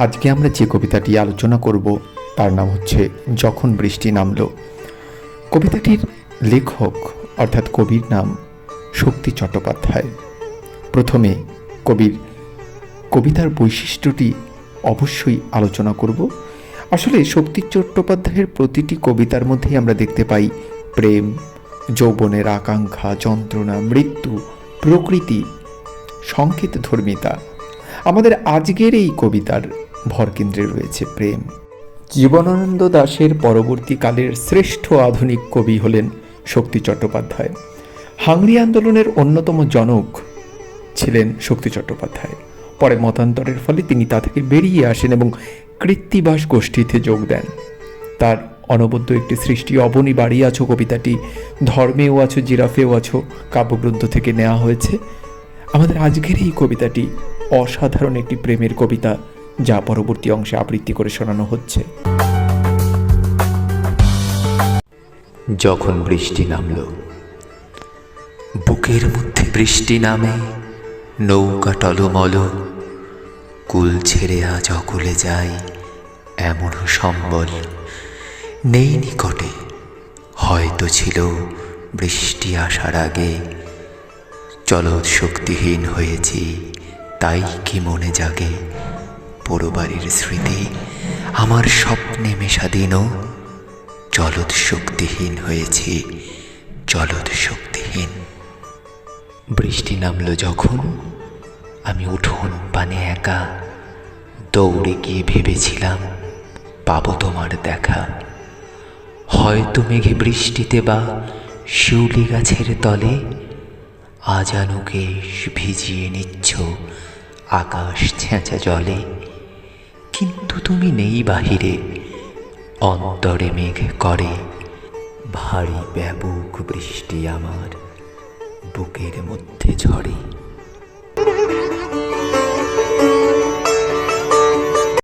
আজকে আমরা যে কবিতাটি আলোচনা করব, তার নাম হচ্ছে যখন বৃষ্টি নামলো। কবিতাটির লেখক, অর্থাৎ কবির নাম শক্তি চট্টোপাধ্যায়। প্রথমে কবির কবিতার বৈশিষ্ট্যটি অবশ্যই আলোচনা করব। আসলে শক্তি চট্টোপাধ্যায়ের প্রতিটি কবিতার মধ্যেই আমরা দেখতে পাই প্রেম, যৌবনের আকাঙ্ক্ষা, যন্ত্রণা, মৃত্যু, প্রকৃতি সংকেত ধর্মিতা আমাদের আজকের এই কবিতার ভরকেন্দ্রে রয়েছে প্রেম। জীবনানন্দ দাশের পরবর্তীকালের শ্রেষ্ঠ আধুনিক কবি হলেন শক্তি চট্টোপাধ্যায়। হাংরি আন্দোলনের অন্যতম জনক ছিলেন শক্তি চট্টোপাধ্যায়। পরে মতান্তরের ফলে তিনি তা থেকে বেরিয়ে আসেন এবং কৃত্তিবাস গোষ্ঠীতে যোগ দেন। তার অনবদ্য একটি সৃষ্টি অবনী বাড়ি আছো কবিতাটি, ধর্মেও আছো, জিরাফেও আছো, কাব্যগ্রন্থ থেকে নেওয়া হয়েছে। আমাদের আজকের এই কবিতাটি অসাধারণ একটি প্রেমের কবিতা। যা পরবর্তী অংশে আবৃত্তি করে শোনানো হচ্ছে। যখন বৃষ্টি নামল, বুকের মধ্যে বৃষ্টি নামে, নৌকা টলমল, কুল ছেড়ে আজ অকুলে যাই এমন সম্বল নেই নিকটে। হয়তো ছিল বৃষ্টি আসার আগে চলৎ শক্তিহীন হয়েছি, তাই কি মনে জাগে? পোড়োবাড়ির স্মৃতি, আমার স্বপ্নে মেশা দিনও জলদ শক্তিহীন হয়েছি, জলদ শক্তিহীন। বৃষ্টি নামলো যখন আমি উঠোন পানে একা, দৌড়ে গিয়ে ভেবেছিলাম, পাবো তোমার দেখা। হয়তো মেঘে বৃষ্টিতে বা শিউলি গাছের তলে আজানুকে ভিজিয়ে নিচ্ছ আকাশ ছেঁচা জলে। কিন্তু তুমি নেই বাহিরে। অন্তরে মেঘ করে ভারী ব্যাপক বৃষ্টি আমার বুকের মধ্যে ঝরে।